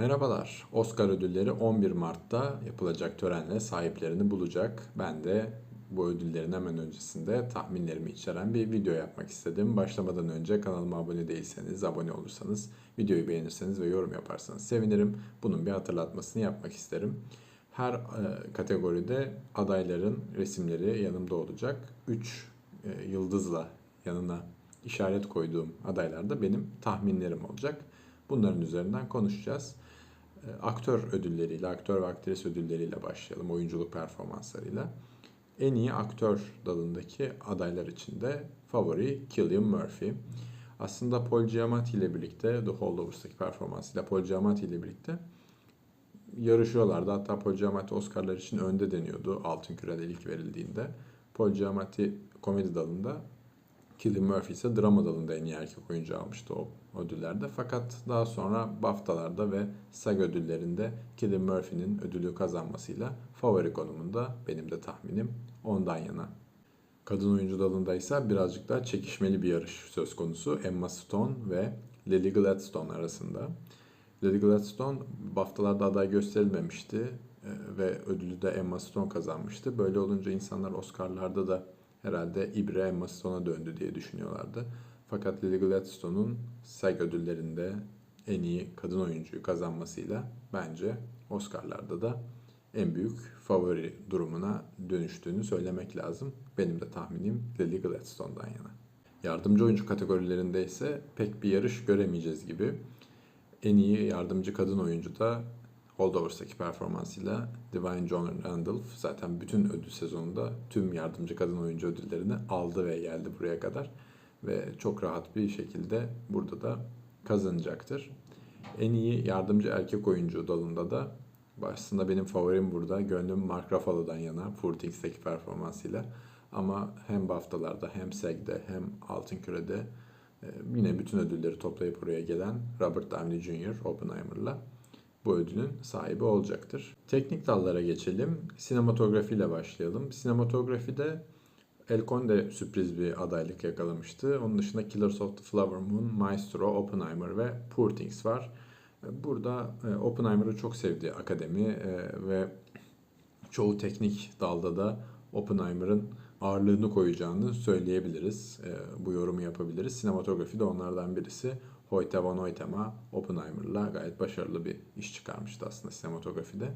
Merhabalar. Oscar ödülleri 11 Mart'ta yapılacak törenle sahiplerini bulacak. Ben de bu ödüllerin hemen öncesinde tahminlerimi içeren bir video yapmak istedim. Başlamadan önce kanalıma abone değilseniz, abone olursanız, videoyu beğenirseniz ve yorum yaparsanız sevinirim. Bunun bir hatırlatmasını yapmak isterim. Her e, kategoride adayların resimleri yanımda olacak. 3 yıldızla yanına işaret koyduğum adaylar da benim tahminlerim olacak. Bunların üzerinden konuşacağız. E, Aktör ödülleriyle, aktör ve aktris ödülleriyle başlayalım, oyunculuk performanslarıyla. En iyi aktör dalındaki adaylar içinde favori Cillian Murphy. Aslında Paul Giamatti ile birlikte The Holdovers'taki performansıyla Paul Giamatti ile birlikte yarışıyorlardı. Hatta Paul Giamatti Oscar'lar için önde deniyordu Altın Küre'de ilk verildiğinde. Paul Giamatti komedi dalında, Cillian Murphy ise drama dalında en iyi erkek oyuncu almıştı o ödüllerde. Fakat daha sonra BAFTA'larda ve SAG ödüllerinde Cillian Murphy'nin ödülü kazanmasıyla favori konumunda benim de tahminim ondan yana. Kadın oyuncu dalında ise birazcık daha çekişmeli bir yarış söz konusu. Emma Stone ve Lily Gladstone arasında. Lily Gladstone BAFTA'larda aday gösterilmemişti e, ve ödülü de Emma Stone kazanmıştı. Böyle olunca insanlar Oscar'larda da herhalde İbre Emma Stone'a döndü diye düşünüyorlardı. Fakat Lily Gladstone'un SAG ödüllerinde en iyi kadın oyuncuyu kazanmasıyla bence Oscar'larda da en büyük favori durumuna dönüştüğünü söylemek lazım. Benim de tahminim Lily Gladstone'dan yana. Yardımcı oyuncu kategorilerinde ise pek bir yarış göremeyeceğiz gibi. En iyi yardımcı kadın oyuncu da Holdovers'taki performansıyla Divine John Randolph zaten bütün ödül sezonunda tüm yardımcı kadın oyuncu ödüllerini aldı ve geldi buraya kadar. Ve çok rahat bir şekilde burada da kazanacaktır. En iyi yardımcı erkek oyuncu dalında da aslında benim favorim burada. Gönlüm Mark Ruffalo'dan yana Poor Things'teki performansıyla. Ama hem BAFTA'larda hem SAG'de hem Altın Küre'de e, yine bütün ödülleri toplayıp buraya gelen Robert Downey Jr. Oppenheimer'la bu ödülün sahibi olacaktır. Teknik dallara geçelim. Sinematografi ile başlayalım. Sinematografide El Conde sürpriz bir adaylık yakalamıştı. Onun dışında Killers of the Flower Moon, Maestro, Oppenheimer ve Poor Things var. Burada e, Oppenheimer'ı çok sevdi akademi e, ve çoğu teknik dalda da Oppenheimer'ın ağırlığını koyacağını söyleyebiliriz. E, bu yorumu yapabiliriz. Sinematografi de onlardan birisi. Hoytema Oppenheimer'la gayet başarılı bir iş çıkarmıştı aslında sinematografide.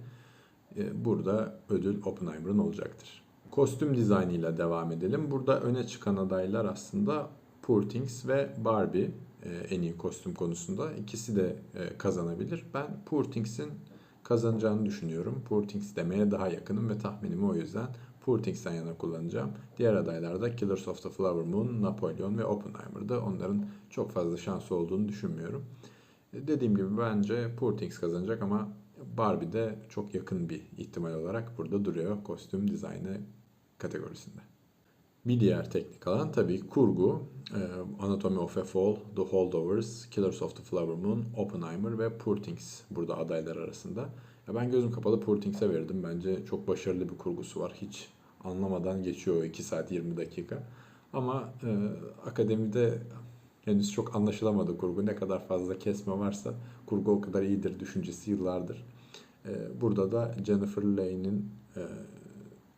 Burada ödül Oppenheimer'ın olacaktır. Kostüm dizaynıyla devam edelim. Burada öne çıkan adaylar aslında Poor Things ve Barbie en iyi kostüm konusunda. İkisi de kazanabilir. Ben Poor Things'in kazanacağını düşünüyorum. Poor Things demeye daha yakınım ve tahminimi o yüzden Poor Things'ten yana kullanacağım. Diğer adaylarda Killers of the Flower Moon, Napoleon ve Oppenheimer'da onların çok fazla şansı olduğunu düşünmüyorum. Dediğim gibi bence Poor Things kazanacak ama Barbie de çok yakın bir ihtimal olarak burada duruyor kostüm dizaynı kategorisinde. Bir diğer teknik alan tabii kurgu, Anatomy of a Fall, The Holdovers, Killers of the Flower Moon, Oppenheimer ve Poor Things burada adaylar arasında. Ya ben gözüm kapalı Poor Things'e verirdim. Bence çok başarılı bir kurgusu var. Hiç anlamadan geçiyor o 2 saat 20 dakika. Ama e, akademide henüz çok anlaşılamadı kurgu. Ne kadar fazla kesme varsa kurgu o kadar iyidir düşüncesi yıllardır. E, burada da Jennifer Lane'in e,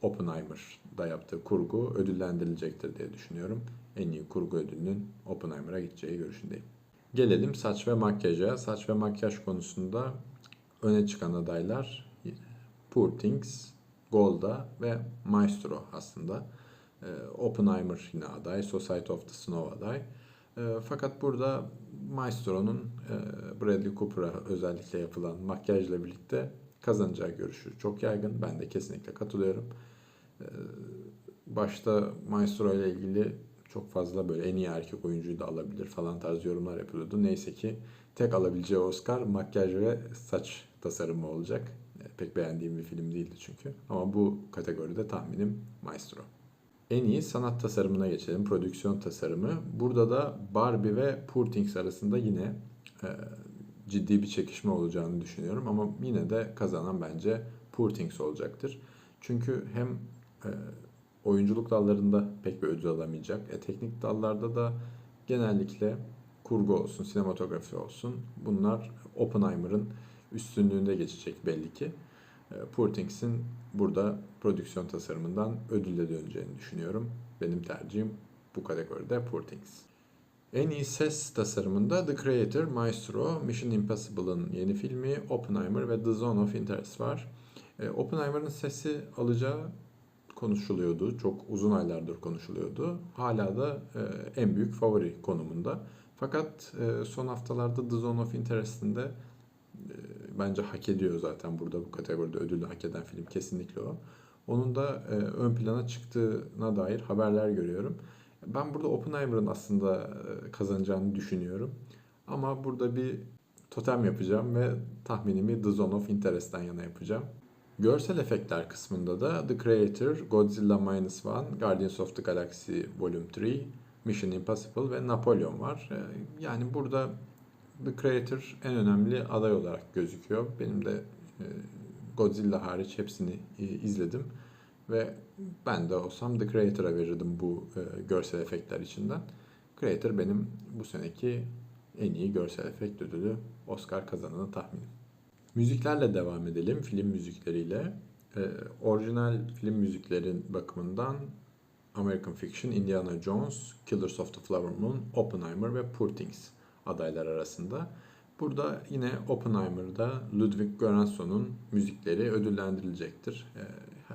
Oppenheimer'da yaptığı kurgu ödüllendirilecektir diye düşünüyorum. En iyi kurgu ödülünün Oppenheimer'a gideceği görüşündeyim. Gelelim saç ve makyaja. Saç ve makyaj konusunda öne çıkan adaylar Poor Things, Golda ve Maestro aslında. Oppenheimer yine aday, Society of the Snow aday. Fakat burada Maestro'nun Bradley Cooper'a özellikle yapılan makyajla birlikte kazanacağı görüşü çok yaygın. Ben de kesinlikle katılıyorum. Başta Maestro ile ilgili çok fazla böyle en iyi erkek oyuncuyu da alabilir falan tarz yorumlar yapılıyordu. Neyse ki tek alabileceği Oscar makyaj ve saç tasarımı olacak. Pek beğendiğim bir film değildi çünkü. Ama bu kategoride tahminim Maestro. En iyi sanat tasarımına geçelim. Prodüksiyon tasarımı. Burada da Barbie ve Poor Things arasında yine e, ciddi bir çekişme olacağını düşünüyorum. Ama yine de kazanan bence Poor Things olacaktır. Çünkü hem e, oyunculuk dallarında pek bir ödül alamayacak. E, teknik dallarda da genellikle kurgu olsun, sinematografi olsun bunlar Oppenheimer'ın üstünlüğünde geçecek belli ki. E, Poor Things'in burada prodüksiyon tasarımından ödülle döneceğini düşünüyorum. Benim tercihim bu kategoride Poor Things. En iyi ses tasarımında The Creator, Maestro, Mission Impossible'ın yeni filmi, Oppenheimer ve The Zone of Interest var. E, Oppenheimer'ın sesi alacağı konuşuluyordu. Çok uzun aylardır konuşuluyordu. Hala da e, en büyük favori konumunda. Fakat e, son haftalarda The Zone of Interest'in de e, bence hak ediyor zaten burada bu kategoride ödülü hak eden film kesinlikle o. Onun da e, ön plana çıktığına dair haberler görüyorum. Ben burada Oppenheimer'ın aslında e, kazanacağını düşünüyorum. Ama burada bir totem yapacağım ve tahminimi The Zone of Interest'ten yana yapacağım. Görsel efektler kısmında da The Creator, Godzilla Minus One, Guardians of the Galaxy Volume 3, Mission Impossible ve Napolyon var. E, Yani burada The Creator en önemli aday olarak gözüküyor. Benim de e, Godzilla hariç hepsini e, izledim ve ben de olsam The Creator'a verirdim bu e, görsel efektler içinden. Creator benim bu seneki en iyi görsel efekt ödülü Oscar kazananı tahminim. Müziklerle devam edelim, film müzikleriyle. E, orijinal film müziklerin bakımından American Fiction, Indiana Jones, Killers of the Flower Moon, Oppenheimer ve Poor Things adaylar arasında. Burada yine Oppenheimer'da Ludwig Göransson'un müzikleri ödüllendirilecektir. E,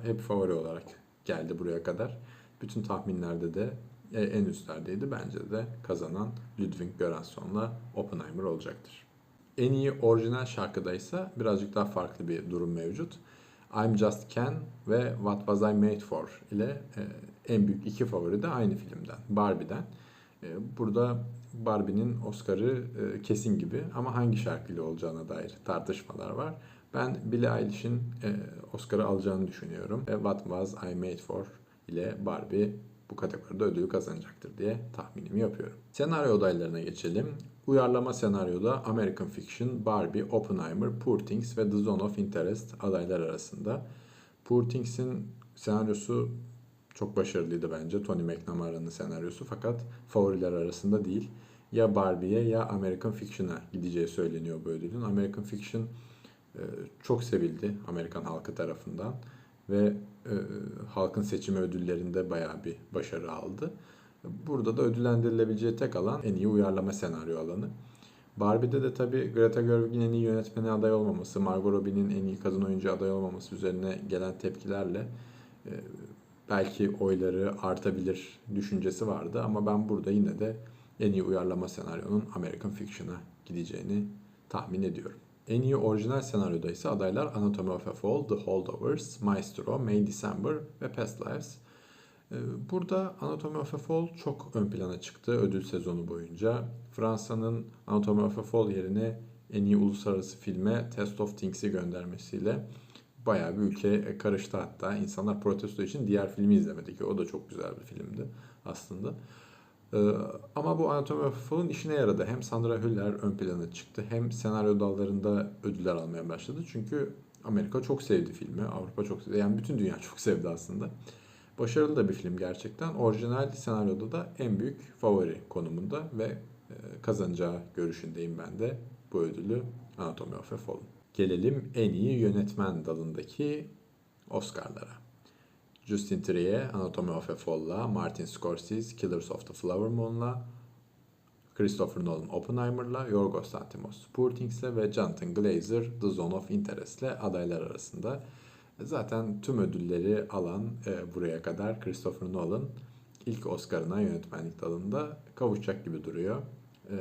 hep favori olarak geldi buraya kadar. Bütün tahminlerde de e, en üstlerdeydi. Bence de kazanan Ludwig Göransson'la Oppenheimer olacaktır. En iyi orijinal şarkıda ise birazcık daha farklı bir durum mevcut. I'm Just Ken ve What Was I Made For ile e, en büyük iki favori de aynı filmden, Barbie'den. E, Burada Barbie'nin Oscar'ı e, kesin gibi ama hangi şarkıyla olacağına dair tartışmalar var. Ben Billie Eilish'in e, Oscar'ı alacağını düşünüyorum. Ve What Was I Made For ile Barbie bu kategoride ödülü kazanacaktır diye tahminimi yapıyorum. Senaryo adaylarına geçelim. Uyarlama senaryoda American Fiction, Barbie, Oppenheimer, Poor Things ve The Zone of Interest adaylar arasında. Poor Things'in senaryosu çok başarılıydı bence. Tony McNamara'nın senaryosu fakat favoriler arasında değil. Ya Barbie'ye ya American Fiction'a gideceği söyleniyor bu ödülün. American Fiction e, çok sevildi Amerikan halkı tarafından ve e, halkın seçimi ödüllerinde bayağı bir başarı aldı. Burada da ödüllendirilebileceği tek alan en iyi uyarlama senaryo alanı. Barbie'de de tabii Greta Gerwig'in en iyi yönetmeni aday olmaması, Margot Robbie'nin en iyi kadın oyuncu aday olmaması üzerine gelen tepkilerle e, belki oyları artabilir düşüncesi vardı ama ben burada yine de en iyi uyarlama senaryonun American Fiction'a gideceğini tahmin ediyorum. En iyi orijinal senaryoda ise adaylar Anatomy of a Fall, The Holdovers, Maestro, May December ve Past Lives. Ee, Burada Anatomy of a Fall çok ön plana çıktı ödül sezonu boyunca. Fransa'nın Anatomy of a Fall yerine en iyi uluslararası filme Test of Things'i göndermesiyle bayağı bir ülke karıştı hatta. İnsanlar protesto için diğer filmi izlemedi ki o da çok güzel bir filmdi aslında. Ee, Ama bu Anatomy of a Fall'ın işine yaradı. Hem Sandra Hüller ön plana çıktı hem senaryo dallarında ödüller almaya başladı. Çünkü Amerika çok sevdi filmi, Avrupa çok sevdi. Yani bütün dünya çok sevdi aslında. Başarılı da bir film gerçekten. Orijinal senaryoda da en büyük favori konumunda ve e, kazanacağı görüşündeyim ben de bu ödülü Anatomy of a Fall'ın. Gelelim en iyi yönetmen dalındaki Oscar'lara. Justin Trier, Anatomy of a Fall'la, Martin Scorsese, Killers of the Flower Moon'la, Christopher Nolan Oppenheimer'la, Yorgos Lanthimos Poor Things'le ve Jonathan Glazer The Zone of Interest'le adaylar arasında. Zaten tüm ödülleri alan e, buraya kadar Christopher Nolan ilk Oscar'ına yönetmenlik dalında kavuşacak gibi duruyor. E,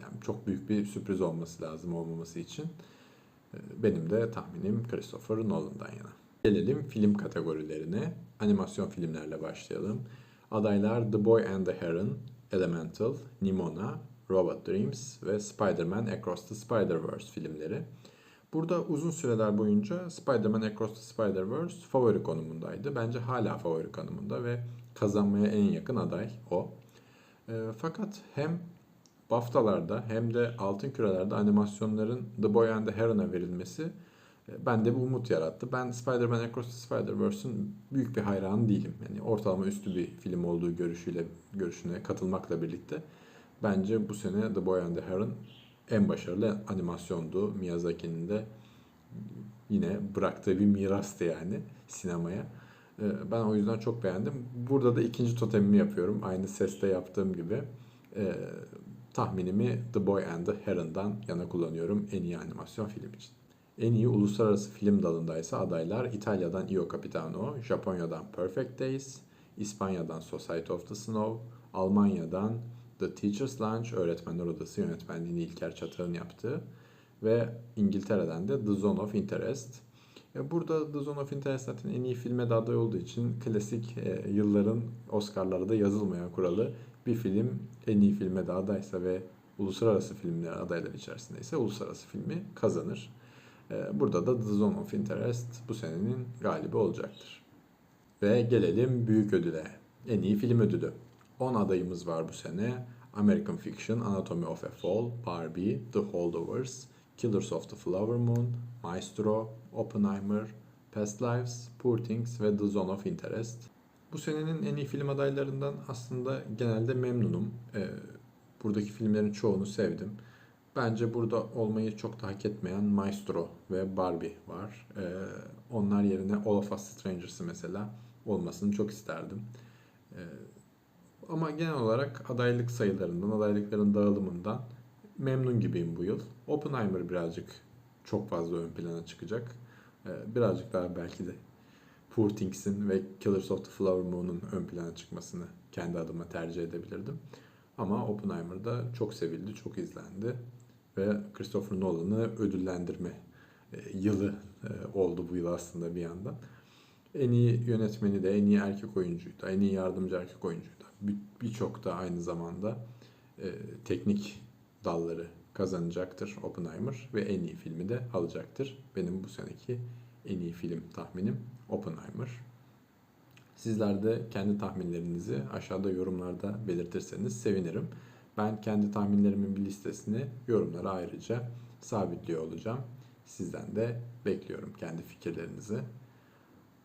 yani çok büyük bir sürpriz olması lazım olmaması için. E, benim de tahminim Christopher Nolan'dan yana. Gelelim film kategorilerine. Animasyon filmlerle başlayalım. Adaylar The Boy and the Heron, Elemental, Nimona, Robot Dreams ve Spider-Man Across the Spider-Verse filmleri. Burada uzun süreler boyunca Spider-Man Across the Spider-Verse favori konumundaydı. Bence hala favori konumunda ve kazanmaya en yakın aday o. E, fakat hem BAFTA'larda hem de Altın Küreler'de animasyonların The Boy and the Heron'a verilmesi e, bende bir umut yarattı. Ben Spider-Man Across the Spider-Verse'ün büyük bir hayranı değilim. Yani ortalama üstü bir film olduğu görüşüyle görüşüne katılmakla birlikte bence bu sene The Boy and the Heron en başarılı animasyondu. Miyazaki'nin de yine bıraktığı bir mirastı yani sinemaya. Ee, Ben o yüzden çok beğendim. Burada da ikinci totemimi yapıyorum. Aynı seste yaptığım gibi. Ee, tahminimi The Boy and the Heron'dan yana kullanıyorum en iyi animasyon film için. En iyi uluslararası film dalındaysa adaylar İtalya'dan Io Capitano, Japonya'dan Perfect Days, İspanya'dan Society of the Snow, Almanya'dan The Teacher's Lounge, Öğretmenler Odası yönetmenliğini İlker Çatak'ın yaptığı ve İngiltere'den de The Zone of Interest. Ya burada The Zone of Interest zaten en iyi filme de aday olduğu için klasik e, yılların Oscar'larda yazılmayan kuralı bir film en iyi filme de adaysa ve uluslararası filmler adaylar içerisindeyse uluslararası filmi kazanır. E, burada da The Zone of Interest bu senenin galibi olacaktır. Ve gelelim büyük ödüle. En iyi film ödülü. 10 adayımız var bu sene. American Fiction, Anatomy of a Fall, Barbie, The Holdovers, Killers of the Flower Moon, Maestro, Oppenheimer, Past Lives, Poor Things ve The Zone of Interest. Bu senenin en iyi film adaylarından aslında genelde memnunum. Ee, buradaki filmlerin çoğunu sevdim. Bence burada olmayı çok da hak etmeyen Maestro ve Barbie var. Ee, onlar yerine All of Us Strangers'ı mesela olmasını çok isterdim. Ee, ama genel olarak adaylık sayılarından, adaylıkların dağılımından memnun gibiyim bu yıl. Oppenheimer birazcık çok fazla ön plana çıkacak. Ee, birazcık daha belki de Poor Things'in ve Killers of the Flower Moon'un ön plana çıkmasını kendi adıma tercih edebilirdim. Ama Oppenheimer da çok sevildi, çok izlendi ve Christopher Nolan'ı ödüllendirme e, yılı e, oldu bu yıl aslında bir yandan. En iyi yönetmeni de, en iyi erkek oyuncuydu, en iyi yardımcı erkek oyuncuydu. Bir- Birçok da aynı zamanda e, teknik dalları kazanacaktır Oppenheimer ve en iyi filmi de alacaktır. Benim bu seneki en iyi film tahminim Oppenheimer. Sizler de kendi tahminlerinizi aşağıda yorumlarda belirtirseniz sevinirim. Ben kendi tahminlerimin bir listesini yorumlara ayrıca sabitliyor olacağım. Sizden de bekliyorum kendi fikirlerinizi.